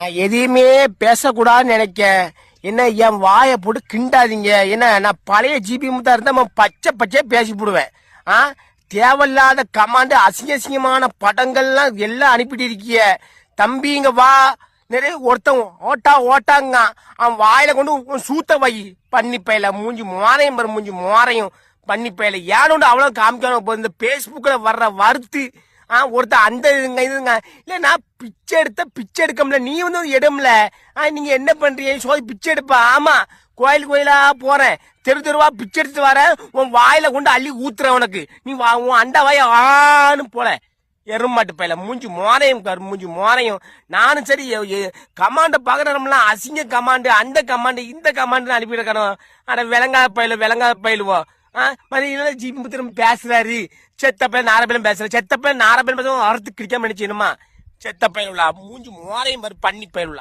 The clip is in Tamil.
நான் எதையுமே பேசக்கூடாதுன்னு நினைக்கேன். என்ன என் வாயை போட்டு கிண்டாதீங்க. என்ன நான் பழைய ஜிபி முத்தா இருந்தால் பச்சை பச்சையாக பேசி போடுவேன். ஆ? தேவையில்லாத கமாண்டு அசிங்க அசிங்கமான படங்கள்லாம் எல்லாம் அனுப்பிட்டு இருக்கிய. தம்பிங்க வா. நிறைய ஒருத்தன் ஓட்டா ஓட்டாங்க. அவன் வாயில கொண்டு சூத்த வை. பண்ணி பயில மூஞ்சி மோரையும் பெற மூஞ்சி மோரையும் பண்ணி பயில ஏன்னு அவ்வளோ காமிக்கணும் இந்த பேஸ்புக்ல வர்ற வறுத்து ஆ ஒருத்தர் அந்த இதுங்க இதுங்க. இல்லை நான் பிச்சை எடுத்த பிச்சை எடுக்கம்ல. நீ வந்து எடும்ல ஆ நீங்கள் என்ன பண்ணுறீங்க சோதி பிச்சை எடுப்பா. ஆமாம் கோயில் கோயிலாக போகிறேன் தெரு தெருவா பிச்சை எடுத்து வரேன். உன் வாயில் கொண்டு அள்ளி ஊத்துறேன் உனக்கு. நீ வா உன் அண்டா வாய ஆன்னு போல. எருமாட்டு பையில. மூஞ்சி மோரையும் கரு மூஞ்சி மோரையும். நானும் சரி கமாண்டை பார்க்குறோம்லாம் அசிங்க கமாண்டு அந்த கமாண்டு இந்த கமாண்டு அனுப்பியிருக்கணும் ஆனால் விளங்காத பயில விளங்காத பயிலுவோம் மரியாதை ஜிபி திரும்ப பேசுறாரு? செத்தப்பையன் பையன் பேசுறாரு. செத்தப்பையன் பேசுற பேசுவோம் அறுத்து கிடிக்காம நினைச்சுமா செத்த உள்ள மூஞ்சி மோரையும் பாரு பண்ணி பயிலுலா